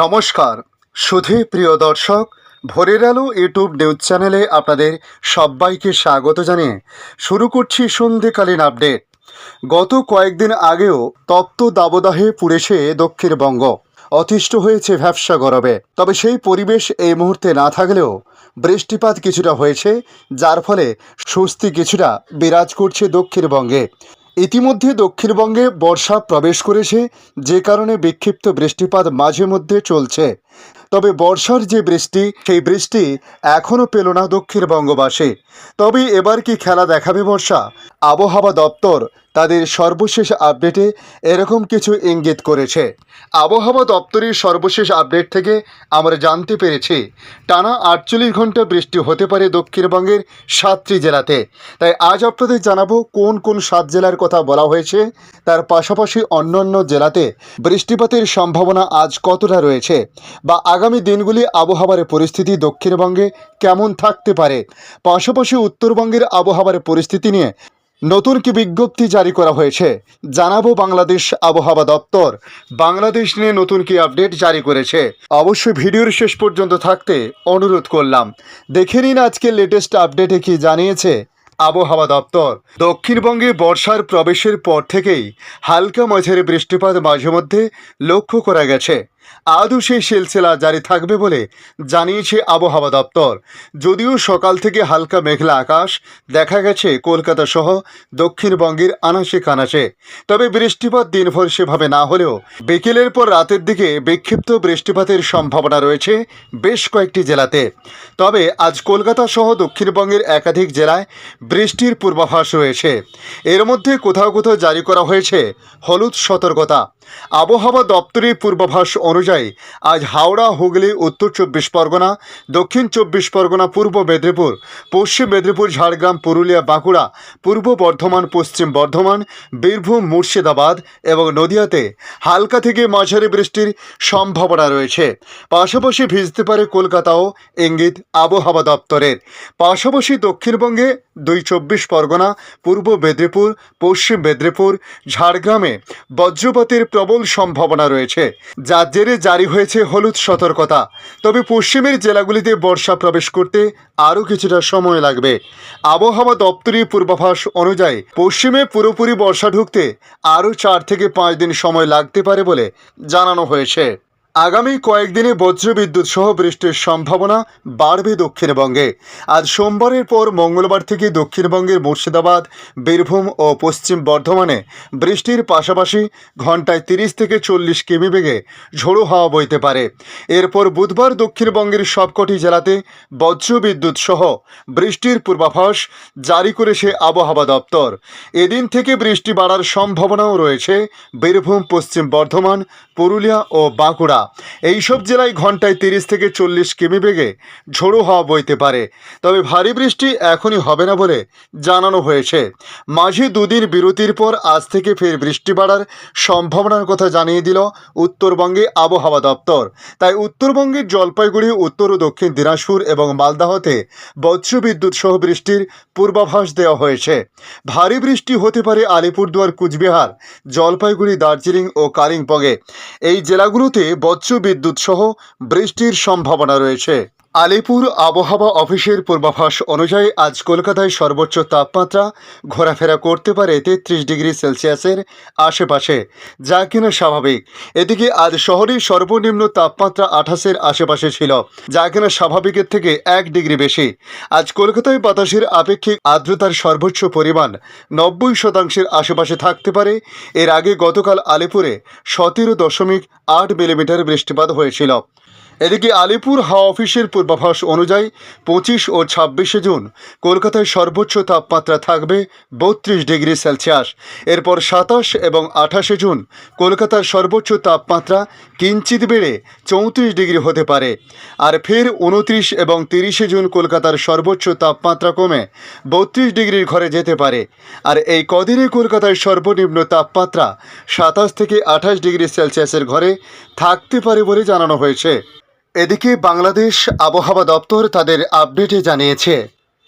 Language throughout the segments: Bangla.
নমস্কার। সুধী প্রিয় দর্শক, ভোরের আলো ইউটিউব নিউজ চ্যানেলে আপনাদের সবাইকে স্বাগত জানিয়ে শুরু করছি সন্ধেকালীন আপডেট। গত কয়েকদিন আগেও তপ্ত দাবদাহে পুড়েছে দক্ষিণবঙ্গ। অতিষ্ঠ হয়েছে ভ্যাবসা গরবে তবে সেই পরিবেশ এই মুহূর্তে না থাকলেও বৃষ্টিপাত কিছুটা হয়েছে, যার ফলে স্বস্তি কিছুটা বিরাজ করছে দক্ষিণবঙ্গে। ইতিমধ্যে দক্ষিণবঙ্গে বর্ষা প্রবেশ করেছে যে কারণে বিক্ষিপ্ত বৃষ্টিপাত মাঝে মধ্যে চলছে। তবে বর্ষার যে বৃষ্টি, সেই বৃষ্টি এখনও পেল না দক্ষিণবঙ্গবাসী তবে এবার কি খেলা দেখাবে বর্ষা? আবহাওয়া দপ্তর তাদের সর্বশেষ আপডেটে এরকম কিছু ইঙ্গিত করেছে। আবহাওয়া দপ্তরের সর্বশেষ আপডেট থেকে আমরা জানতে পেরেছি, টানা আটচল্লিশ ঘণ্টা বৃষ্টি হতে পারে দক্ষিণবঙ্গের সাতটি জেলাতে। তাই আজ আপনাদের জানাব কোন কোন সাত জেলার কথা বলা হয়েছে। তার পাশাপাশি অন্যান্য জেলাতে বৃষ্টিপাতের সম্ভাবনা আজ কতটা রয়েছে? বা আগামী দিনগুলি আবহাওয়ার পরিস্থিতি দক্ষিণবঙ্গে কেমন থাকতে পারে? পাশাপাশি উত্তরবঙ্গের আবহাওয়ার পরিস্থিতি নিয়ে নতুন কি বিজ্ঞপ্তি জারি করা হয়েছে? জানাব বাংলাদেশ আবহাওয়া দপ্তর। বাংলাদেশ নিয়ে নতুন কি আপডেট জারি করেছে? অবশ্যই ভিডিওর শেষ পর্যন্ত থাকতে অনুরোধ করলাম। দেখে নিন আজকে লেটেস্ট আপডেটে কি জানিয়েছে আবহাওয়া দপ্তর। দক্ষিণবঙ্গে বর্ষার প্রবেশের পর থেকেই হালকা মাঝারি বৃষ্টিপাত মাঝে মধ্যে লক্ষ্য করা গেছে। আদৌ সেই সিলসিলা জারি থাকবে বলে জানিয়েছে আবহাওয়া দপ্তর। যদিও সকাল থেকে হালকা মেঘলা আকাশ, দেখা গেছে কলকাতা সহ দক্ষিণবঙ্গের আনাচে কানাচে। তবে বৃষ্টিপাত দিনভর সেভাবে না হলেও বিকেলের পর রাতের দিকে বিক্ষিপ্ত বৃষ্টিপাতের সম্ভাবনা রয়েছে বেশ কয়েকটি জেলাতে। তবে আজ কলকাতা সহ দক্ষিণবঙ্গের একাধিক জেলায় বৃষ্টির পূর্বাভাস রয়েছে। এর মধ্যে কোথাও কোথাও জারি করা হয়েছে হলুদ সতর্কতা। আবহাওয়া দপ্তরের পূর্বাভাস অনুযায়ী আজ হাওড়া, হুগলি, উত্তর চব্বিশ পরগনা, দক্ষিণ চব্বিশ পরগনা, পূর্ব মেদিনীপুর, পশ্চিম মেদিনীপুর, ঝাড়গ্রাম, পুরুলিয়া, বাঁকুড়া, পূর্ব বর্ধমান, পশ্চিম বর্ধমান, বীরভূম, মুর্শিদাবাদ এবং নদিয়াতে হালকা থেকে মাঝারি বৃষ্টির সম্ভাবনা রয়েছে। পাশাপাশি ভিজতে পারে কলকাতাও, ইঙ্গিত আবহাওয়া দপ্তরের। পাশাপাশি দক্ষিণবঙ্গে দুই চব্বিশ পরগনা, পূর্ব মেদিনীপুর, পশ্চিম মেদিনীপুর, ঝাড়গ্রামে বজ্রপাতের প্রবল সম্ভাবনা রয়েছে। যার জেরে জারি হয়েছে হলুদ সতর্কতা। তবে পশ্চিমের জেলাগুলিতে বর্ষা প্রবেশ করতে আরও কিছুটা সময় লাগবে। আবহাওয়া দপ্তরের পূর্বাভাস অনুযায়ী পশ্চিমে পুরোপুরি বর্ষা ঢুকতে আরও চার থেকে পাঁচ দিন সময় লাগতে পারে বলে জানানো হয়েছে। আগামী কয়েকদিনে বজ্রবিদ্যুৎ সহ বৃষ্টির সম্ভাবনা বাড়বে দক্ষিণবঙ্গে। আজ সোমবারের পর মঙ্গলবার থেকে দক্ষিণবঙ্গের মুর্শিদাবাদ, বীরভূম ও পশ্চিম বর্ধমানে বৃষ্টির পাশাপাশি ঘন্টায় তিরিশ থেকে চল্লিশ কিমি বেগে ঝোড়ো হাওয়া বইতে পারে। এরপর বুধবার দক্ষিণবঙ্গের সবকটি জেলাতে বজ্রবিদ্যুৎ সহ বৃষ্টির পূর্বাভাস জারি করেছে আবহাওয়া দপ্তর। এদিন থেকে বৃষ্টি বাড়ার সম্ভাবনাও রয়েছে বীরভূম, পশ্চিম বর্ধমান, পুরুলিয়া ও বাঁকুড়া। এইসব জেলায় ঘন্টায় তিরিশ থেকে চল্লিশ কিমি বেগে ঝোড়ো হাওয়া বইতে পারে। তবে ভারী বৃষ্টি এখনই হবে না বলে জানানো হয়েছে। মাঝে দুদিন বিরতির পর আজ থেকে ফের বৃষ্টি বাড়ার সম্ভাবনার কথা জানিয়ে দিল উত্তরবঙ্গে আবহাওয়া দপ্তর। তাই উত্তরবঙ্গের জলপাইগুড়ি, উত্তর ও দক্ষিণ দিনাজপুর এবং মালদাহতে বজ্রবিদ্যুৎ সহ বৃষ্টির পূর্বাভাস দেওয়া হয়েছে। ভারী বৃষ্টি হতে পারে আলিপুরদুয়ার, কুচবিহার, জলপাইগুড়ি, দার্জিলিং ও কালিম্পংয়ে। এই জেলাগুলোতে বজ্রবিদ্যুৎ সহ বৃষ্টির সম্ভাবনা রয়েছে। আলিপুর আবহাওয়া অফিসের পূর্বাভাস অনুযায়ী আজ কলকাতায় সর্বোচ্চ তাপমাত্রা ঘোরাফেরা করতে পারে তেত্রিশ ডিগ্রি সেলসিয়াসের আশেপাশে, যা কিনা স্বাভাবিক। এদিকে আজ শহরের সর্বনিম্ন তাপমাত্রা আঠাশের আশেপাশে ছিল, যা কিনা স্বাভাবিকের থেকে এক ডিগ্রি বেশি। আজ কলকাতায় বাতাসের আপেক্ষিক আর্দ্রতার সর্বোচ্চ পরিমাণ নব্বই শতাংশের আশেপাশে থাকতে পারে। এর আগে গতকাল আলিপুরে সতেরো দশমিক আট মিলিমিটার বৃষ্টিপাত হয়েছিল। এদিকে আলিপুর হাওয়া অফিসের পূর্বাভাস অনুযায়ী পঁচিশ ও ছাব্বিশে জুন কলকাতায় সর্বোচ্চ তাপমাত্রা থাকবে বত্রিশ ডিগ্রি সেলসিয়াস। এরপর সাতাশ এবং আঠাশে জুন কলকাতার সর্বোচ্চ তাপমাত্রা কিঞ্চিত বেড়ে চৌত্রিশ ডিগ্রি হতে পারে। আর ফের উনত্রিশ এবং তিরিশে জুন কলকাতার সর্বোচ্চ তাপমাত্রা কমে বত্রিশ ডিগ্রির ঘরে যেতে পারে। আর এই কদিনে কলকাতায় সর্বনিম্ন তাপমাত্রা সাতাশ থেকে আঠাশ ডিগ্রি সেলসিয়াসের ঘরে থাকতে পারে বলে জানানো হয়েছে। এদিকে বাংলাদেশ আবহাওয়া দপ্তর তাদের আপডেটে জানিয়েছে।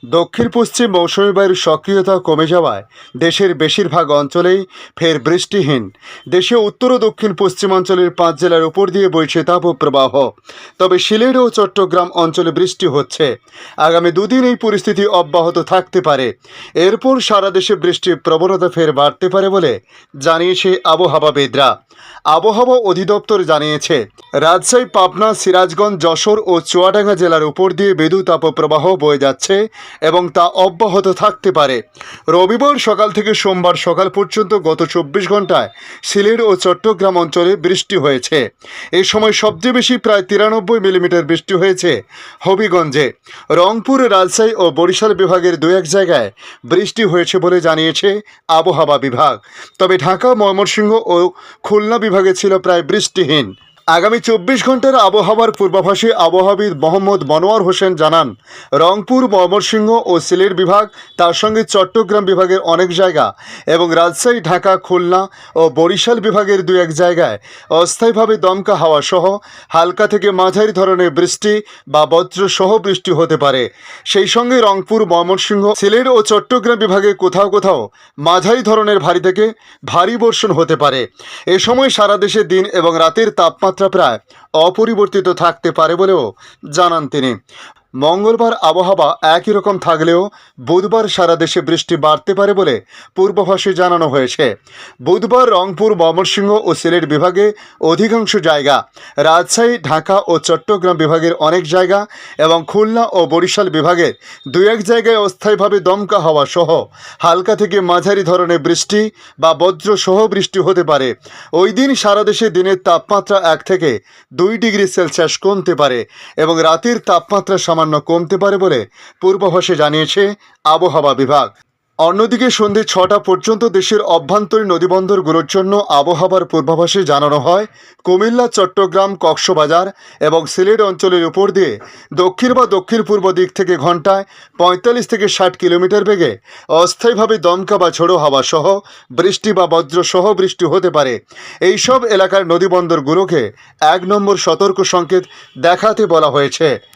দক্ষিণ পশ্চিম মৌসুমী বায়ুর সক্রিয়তা কমে যাওয়ায় দেশের বেশিরভাগ অঞ্চলেই ফের বৃষ্টিহীন। দেশে উত্তর ও দক্ষিণ পশ্চিমাঞ্চলের পাঁচ জেলার উপর দিয়ে বইছে তাপপ্রবাহ তবে সিলেট ও চট্টগ্রাম অঞ্চলে বৃষ্টি হচ্ছে। আগামী দুদিন এই পরিস্থিতি অব্যাহত থাকতে পারে। এরপর সারা দেশে বৃষ্টির প্রবণতা ফের বাড়তে পারে বলে জানিয়েছে আবহাওয়াবিদরা আবহাওয়া অধিদপ্তর জানিয়েছে, রাজশাহী, পাবনা, সিরাজগঞ্জ, যশোর ও চুয়াডাঙ্গা জেলার উপর দিয়ে বেদু তাপপ্রবাহ বয়ে যাচ্ছে এবং তা অব্যাহত থাকতে পারে। রবিবার সকাল থেকে সোমবার সকাল পর্যন্ত গত চব্বিশ ঘন্টায় সিলেট ও চট্টগ্রাম অঞ্চলে বৃষ্টি হয়েছে। এই সময় সবচেয়ে বেশি প্রায় তিরানব্বই মিলিমিটার বৃষ্টি হয়েছে হবিগঞ্জে। রংপুর, রাজশাহী ও বরিশাল বিভাগের দু এক জায়গায় বৃষ্টি হয়েছে বলে জানিয়েছে আবহাওয়া বিভাগ। তবে ঢাকা, ময়মনসিংহ ও খুলনা বিভাগে ছিল প্রায় বৃষ্টিহীন। আগামী চব্বিশ ঘণ্টার আবহাওয়ার পূর্বাভাসে আবহাওয়াবিদ মোহাম্মদ মনোয়ার হোসেন জানান, রংপুর, ময়মনসিংহ ও সিলেট বিভাগ, তার সঙ্গে চট্টগ্রাম বিভাগের অনেক জায়গা এবং রাজশাহী, ঢাকা, খুলনা ও বরিশাল বিভাগের দু এক জায়গায় অস্থায়ীভাবে দমকা হাওয়া সহ হালকা থেকে মাঝারি ধরনের বৃষ্টি বা বজ্র সহ বৃষ্টি হতে পারে। সেই সঙ্গে রংপুর, ময়মনসিংহ, সিলেট ও চট্টগ্রাম বিভাগে কোথাও কোথাও মাঝারি ধরনের ভারী থেকে ভারী বর্ষণ হতে পারে। এ সময় সারা দেশে দিন এবং রাতের তাপমাত্রা প্রায় অপরিবর্তিত থাকতে পারে বলেও জানান তিনি। মঙ্গলবার আবহাওয়া একই রকম থাকলেও বুধবার সারা দেশে বৃষ্টি বাড়তে পারে বলে পূর্বাভাসে জানানো হয়েছে। বুধবার রংপুর, ময়মনসিংহ ও সিলেট বিভাগে অধিকাংশ জায়গা, রাজশাহী, ঢাকা ও চট্টগ্রাম বিভাগের অনেক জায়গা এবং খুলনা ও বরিশাল বিভাগের দু এক জায়গায় অস্থায়ীভাবে দমকা হওয়া সহ হালকা থেকে মাঝারি ধরনের বৃষ্টি বা বজ্র সহ বৃষ্টি হতে পারে। ওই দিন সারা দেশে দিনের তাপমাত্রা এক থেকে দুই ডিগ্রি সেলসিয়াস কমতে পারে এবং রাতের তাপমাত্রা সামান্য কমতে পারে বলে পূর্বাভাসে জানিয়েছে আবহাওয়া বিভাগ। অন্যদিকে সন্ধে ছটা পর্যন্ত দেশের অভ্যন্তরীণ নদীবন্দরগুলোর জন্য আবহাওয়ার পূর্বাভাসে জানানো হয়, কুমিল্লা, চট্টগ্রাম, কক্সবাজার এবং সিলেট অঞ্চলের উপর দিয়ে দক্ষিণ বা দক্ষিণ পূর্ব দিক থেকে ঘন্টায় পঁয়তাল্লিশ থেকে ষাট কিলোমিটার বেগে অস্থায়ীভাবে দমকা বা ঝোড়ো হাওয়া সহ বৃষ্টি বা বজ্র সহ বৃষ্টি হতে পারে। এইসব এলাকার নদীবন্দরগুলোকে এক নম্বর সতর্ক সংকেত দেখাতে বলা হয়েছে।